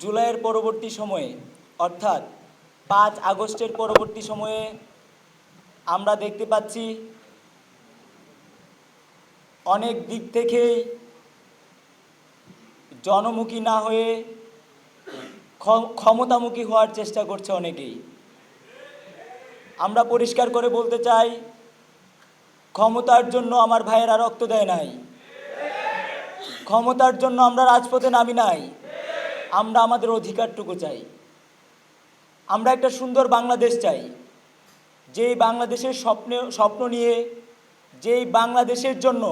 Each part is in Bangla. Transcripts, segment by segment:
জুলাইয়ের পরবর্তী সময়ে, অর্থাৎ পাঁচ আগস্টের পরবর্তী সময়ে আমরা দেখতে পাচ্ছি অনেক দিক থেকেই জনমুখী না হয়ে ক্ষমতামুখী হওয়ার চেষ্টা করছে অনেকেই। আমরা পরিষ্কার করে বলতে চাই, ক্ষমতার জন্য আমার ভাইয়েরা রক্ত দেয় নাই। ক্ষমতার জন্য আমরা রাজপথে নামি নাই। আমরা আমাদের অধিকারটুকু চাই। আমরা একটা সুন্দর বাংলাদেশ চাই। যেই বাংলাদেশের স্বপ্নে, স্বপ্ন নিয়ে, যেই বাংলাদেশের জন্য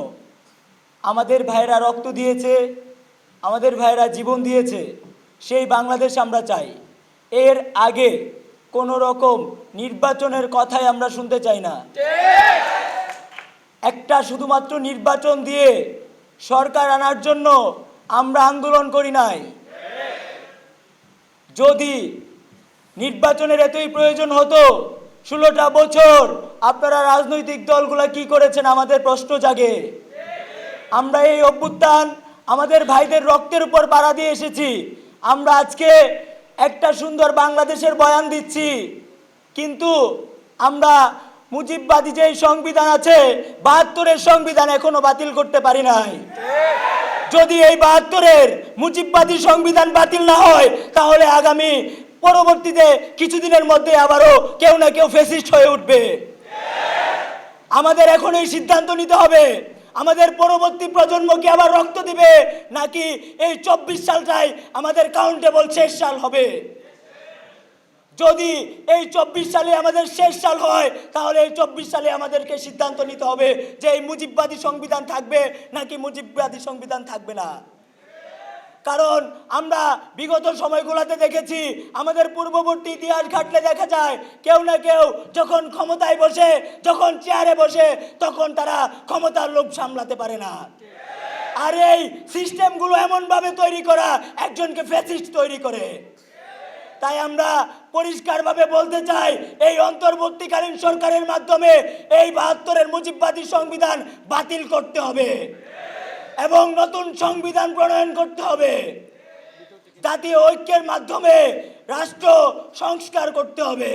আমাদের ভাইয়েরা রক্ত দিয়েছে, আমাদের ভাইয়েরা জীবন দিয়েছে, সেই বাংলাদেশ আমরা চাই। এর আগে কোনো রকম নির্বাচনের কথাই আমরা শুনতে চাই না। একটা শুধুমাত্র নির্বাচন দিয়ে সরকার আনার জন্য আমরা আন্দোলন করি নাই। যদি নির্বাচনের এতই প্রয়োজন হতো ষোলোটা বছর, আপনারা রাজনৈতিক দলগুলা কি করেছেন? আমাদের প্রশ্ন জাগে। আমরা এই অভ্যুত্থান আমাদের ভাইদের রক্তের উপর পাড়া দিয়ে এসেছি। আমরা আজকে একটা সুন্দর বাংলাদেশের বয়ান দিচ্ছি। কিন্তু আমরা মুজিববাদী যেই সংবিধান আছে, বাহাত্তরের সংবিধান এখনও বাতিল করতে পারি নাই। যদি এই বাহাত্তরের মুজিববাদী সংবিধান বাতিল না হয়, তাহলে আগামী পরবর্তীতে কিছুদিনের মধ্যে আবারও কেউ না কেউ ফেসিস্ট হয়ে উঠবে। আমাদের এখন এই সিদ্ধান্ত নিতে হবে, আমাদের পরবর্তী প্রজন্ম কি আবার রক্ত দিবে, নাকি এই চব্বিশ সালটাই আমাদের কাউন্টেবল শেষ সাল হবে? যদি এই চব্বিশ সালে আমাদের শেষ সাল হয়, তাহলে এই চব্বিশ সালে আমাদেরকে সিদ্ধান্ত নিতে হবে যে এই মুজিববাদী সংবিধান থাকবে নাকি মুজিববাদী সংবিধান থাকবে না। কারণ আমরা বিগত সময়গুলোতে দেখেছি, আমাদের পূর্ববর্তী ইতিহাস ঘাটলে দেখা যায়, কেউ না কেউ যখন ক্ষমতায় বসে, যখন চেয়ারে বসে, তখন তারা ক্ষমতার লোভ সামলাতে পারে না। আর এই সিস্টেমগুলো এমনভাবে তৈরি করা, একজনকে ফ্যাসিস্ট তৈরি করে। তাই আমরা পরিষ্কারভাবে বলতে চাই, এই অন্তর্বর্তীকালীন সরকারের মাধ্যমে এই বাহাত্তরের মুজিববাদী সংবিধান বাতিল করতে হবে এবং নতুন সংবিধান প্রণয়ন করতে হবে। জাতীয় ঐক্যের মাধ্যমে রাষ্ট্র সংস্কার করতে হবে।